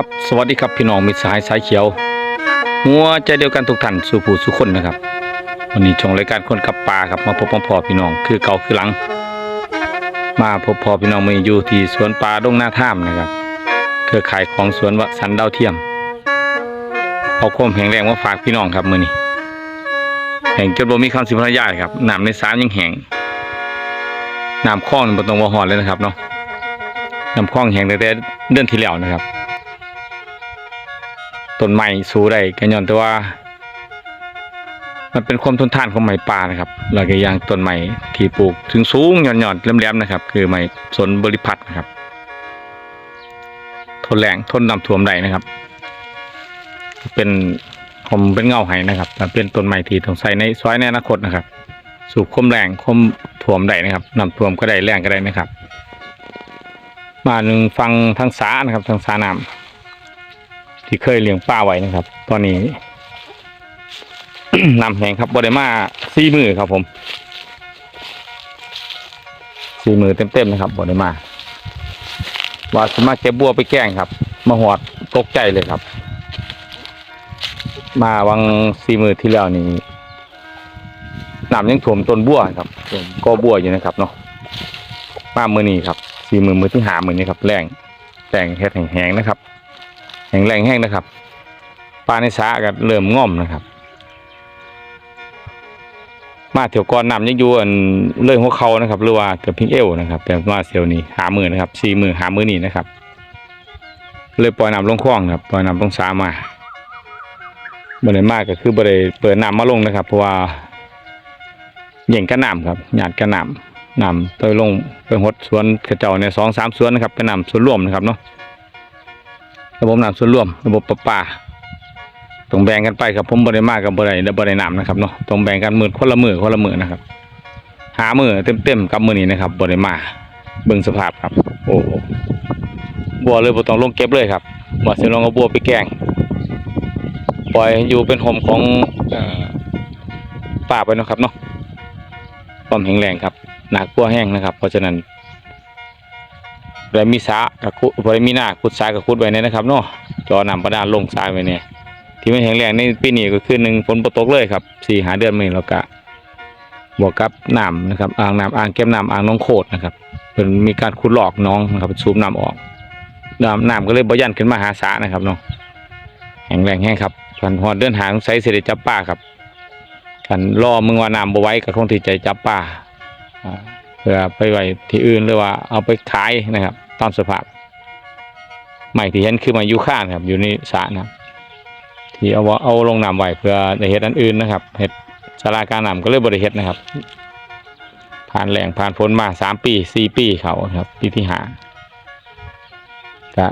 ครับสวัสดีครับพี่น้องมิตรสหายสายเขียว หัวใจเดียวกันทุกท่านสู่ผู้สุคนนะครับ วันนี้ช่องรายการคนกับปลาครับมาพบพ่อพี่น้องคือเก่าคือหลัง มาพบพ่อพี่น้องมาอยู่ที่สวนปลาดงหน้าถ้ำนะครับ เครือข่ายของสวนวสันดาวเทียมเอาความแข็งแรงมาฝากพี่น้องครับมือนี้แห่งจนบ่มีคำสิบรรยาครับน้ำในสามยังแห้งน้ำคลองบ่ต้องว่าหอนเลยนะครับเนาะน้ำคลองแห้งแต่เดือนที่แล้วนะครับ ต้นไม้สูได้ก็ย้อนแต่ว่า มันเป็นความทนทานของไม้ป่านะครับแล้วก็อย่างต้นไม้ที่ปลูกถึงสูงหย่อนๆแหลมๆนะครับ คือไม้สนบริพัตรนะครับ ทนแรงทนน้ำท่วมได้นะครับ เป็นผมเป็นเงาไห้นะครับแต่เป็นต้นไม้ที่ต้องใส่ในซอยในอนาคตนะครับ สูบคมแรงคมท่วมได้นะครับน้ำท่วมก็ได้แรงก็ได้นะครับ มาหนึ่งฟังทางสานะครับทางสาน้ำ ที่เคยเลี้ยงปลาไว้นะครับ ตอนนี้นำแหงครับบริมาสี่มือครับผมสี่มือเต็มๆนะครับบริมาว่าสมาเก็บบัวไปแกล้งครับมาหอดตกใจเลยครับ มาวังสี่มือที่แล้วนี่น้ำยังถ่วมต้นบัวครับก็บัวอยู่นะครับเนาะมามือนี้ครับสี่มือมือที่หามือนี้ครับแรงแรงเฮ็ดแห้งๆนะครับ แห้งแรงแห้งนะครับปลาในสระก็เริ่มง่อมนะครับ มาเที่ยวก่อนนำยังอยู่อันเลยหัวเขานะครับหรือว่าเกือบพิงเอวนะครับแต่มาเที่ยวนี้หามือนะครับสี่มือหามือนี่นะครับ เลยปล่อยนำลงคลองนะครับปล่อยน้ำลงสามาบ่ได้มากก็คือบ่ได้เปิดน้ำมาลงนะครับ เพราะว่าเหย่งกระนำครับหยาดกระนำนำเตยลงไปหดสวนกระเจ้าในสองสามสวนนะครับเป็นนำสวนรวมนะครับเนาะ ระบบน้ำส่วนรวม ระบบประปาต้องแบ่งกันไปครับผมบริมากกับบริบริน้ำนะครับเนาะต้องแบ่งกันมือคนละมือคนละมือนะครับ หามือเต็มๆกับมือนี้นะครับบริมาเบิ่งสภาพครับ โอ้บัวเลยบ่ต้องลงเก็บเลยครับบ่สิลงเอาบัวไปแกงปล่อยอยู่เป็นโฮมของป่าไปนะครับเนาะความแข็งแรงครับหนักบัวแห้งนะครับ เพราะฉะนั้น บริมีสากับคุบริมีหน้าขุดสากับขุดไว้เนี่ยนะครับเนาะจอนำประดานลงทรายไว้เนี่ยที่ไม่แข็งแรงในปีนี้ก็คือหนึ่งฝนตกเลยครับสี่หาเดือนมาแล้วก็บวกกับน้ำนะครับอ่างน้ำอ่างเก็บน้ำอ่างน้องโคดนะครับเป็นมีการขุดหลอกน้องนะครับสูบน้ำออกน้ำน้ำก็เลยบ่ยันขึ้นมาหาสานะครับเนาะแข็งแรงแห้งครับกันหอดเดินหางใส่เสด็จจับป้าครับกันรอมึงว่าน้ำบ่ไว้ก็คงที่ใจจับป้าอ่า เพื่อไปไว้ที่อื่นหรือว่าเอาไปขายนะครับตามสภาพใหม่ที่เห็นคือมายูค่านะครับ อยู่ในสระนะที่เอาว่าเอาลงน้ำไว้เพื่อในเห็ดอันอื่นนะครับเห็ดสาราการน้ำก็เลยบริเห็ดนะครับ ผ่านแหล่งผ่านฝนมาสามปีสี่ปีเขาครับปีที่หาก็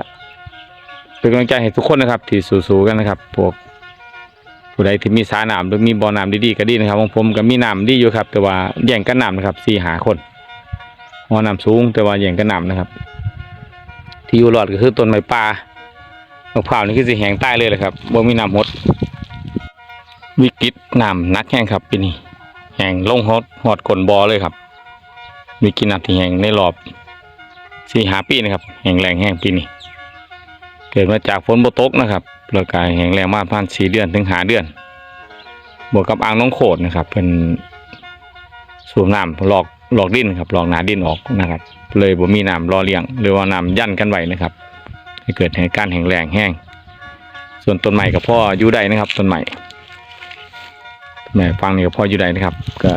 เป็นกำลังใจให้ทุกคนนะครับ ที่สู้ๆกันนะครับพวกผู้ใดที่มีสาหน้ำหรือมีบ่อน้ำดีๆก็ดีนะครับของผมก็มีน้ำดีอยู่ครับ แต่ว่าแย่งกันน้ำนะครับสี่หาคน หัวน้ำสูง แต่ว่าแย่งกันน้ำนะครับ ที่อยู่รอดก็คือต้นไม้ป่ามะพร้าวนี่คือสิแห้งใต้เลยเลยครับบ่มีน้ำหด วิกฤตน้ำนักแห้งครับปีนี้แห้งลงฮอดฮอดก้นบอเลยครับ วิกฤตน้ำที่แห้งในรอบสี่หาปีนะครับแห้งแรงแห้งปีนี้เกิดมาจากฝนบ่ตกนะครับแล้วก็แห้งแรงมากผ่านสี่เดือนถึงหาเดือน บวกกับอ่างน้องโขดนะครับ เป็นสูบน้ำหลอก หลอกดินครับหลอกหนาดินออกนะครับ เลยบ่มีน้ำรอเลี้ยง หรือว่าน้ำยันกันไว้นะครับ ให้เกิดเหตุการณ์แห้งแรงแห้ง ส่วนต้นใหม่กับพ่ออยู่ได้นะครับต้นใหม่ต้นใหม่ฟังนี่กับพ่ออยู่ได้นะครับ ก็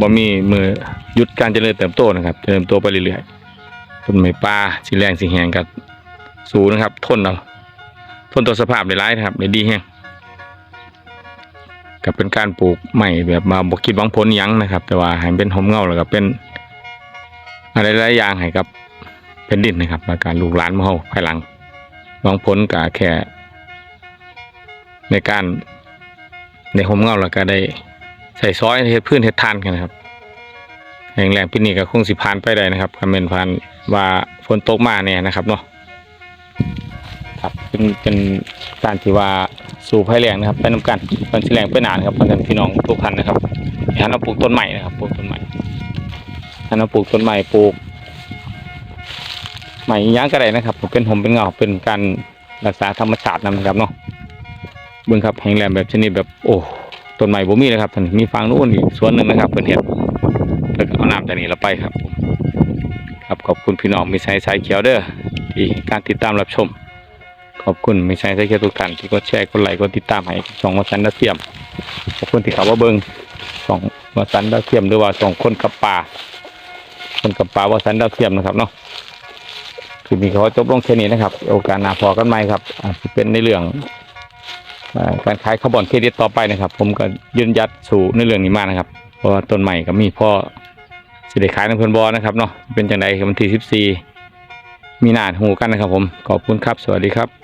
บ่มีมือหยุดการเจริญเติบโตนะครับเจริญเติบโตไปเรื่อยๆต้นไม้ป่าสีแรงสีแหงกับสูงนะครับ ทนเอาทนต่อสภาพได้ร้ายนะครับได้ดีแฮง ก็เป็นการปลูกใหม่แบบมาบกคิดหวังผลยังนะครับ แต่ว่าให้เป็นหอมเงาแล้วก็เป็นอะไรหลายอย่างให้กับเป็นดินนะครับและการลูกหลานมาเฮาภายหลังหวังผลก็แค่ ในการในหอมเงาแล้วก็ได้ใส่ซอยเฮ็ดพื้นเฮ็ดทานกันนะครับแรงแรงปีนี้ก็คงสิผ่านไปได้นะครับคำเป็นผ่านว่าฝนตกมาเนี่ยนะครับเนาะ ครับเป็นเป็นการที่ว่าสู่ภัยแรงนะครับไปนำกันมันสิแรงไปหนานครับเพราะฉะนั้นพี่น้องทุกท่านนะครับให้หันมาปลูกต้นใหม่นะครับปลูกต้นใหม่หันมาปลูกต้นใหม่ปลูกใหม่อีหยังก็ได้นะครับเป็นหอมเป็นเงาเป็นการรักษาธรรมชาตินะครับเนาะเบิ่งครับแห้งแหล้งแบบชนิดแบบโอ้ต้นไม้บ่มีเลยครับท่านมีฟางนู้นอีกสวนหนึ่งนะครับเพิ่นเฮ็ดแล้วก็เอาน้ำจากนี้เราไปครับ ครับขอบคุณพี่น้องมีสายสายเขียวเด้อที่การติดตามรับชม ขอบคุณไมีสายสายเขียวทุกท่านที่กดแชร์กดไลค์กดติดตามให้ช่องวัสันดาวเทียมขอบคุณที่เข้ามาเบิงช่องวัสันดาวเทียมหรือว่าช่องคนกับป่าคนกับป่าวัสันดาวเทียมนะครับเนาะคลิปนี้เขาจบลงแค่นี้นะครับ โอกาสหน้าพอกันใหม่ครับอาจจะเป็นในเรื่องการขายคาร์บอนเครดิตต่อไปนะครับ ผมก็ยืนยัดสู่ในเรื่องนี้มากนะครับ เพราะว่าต้นใหม่ก็มีพ่อสิได้ขายในเพื่อนบอนะครับเนาะเป็นจังไดวันที่14มีนาหูกันนะครับผม ขอบคุณครับ สวัสดีครับ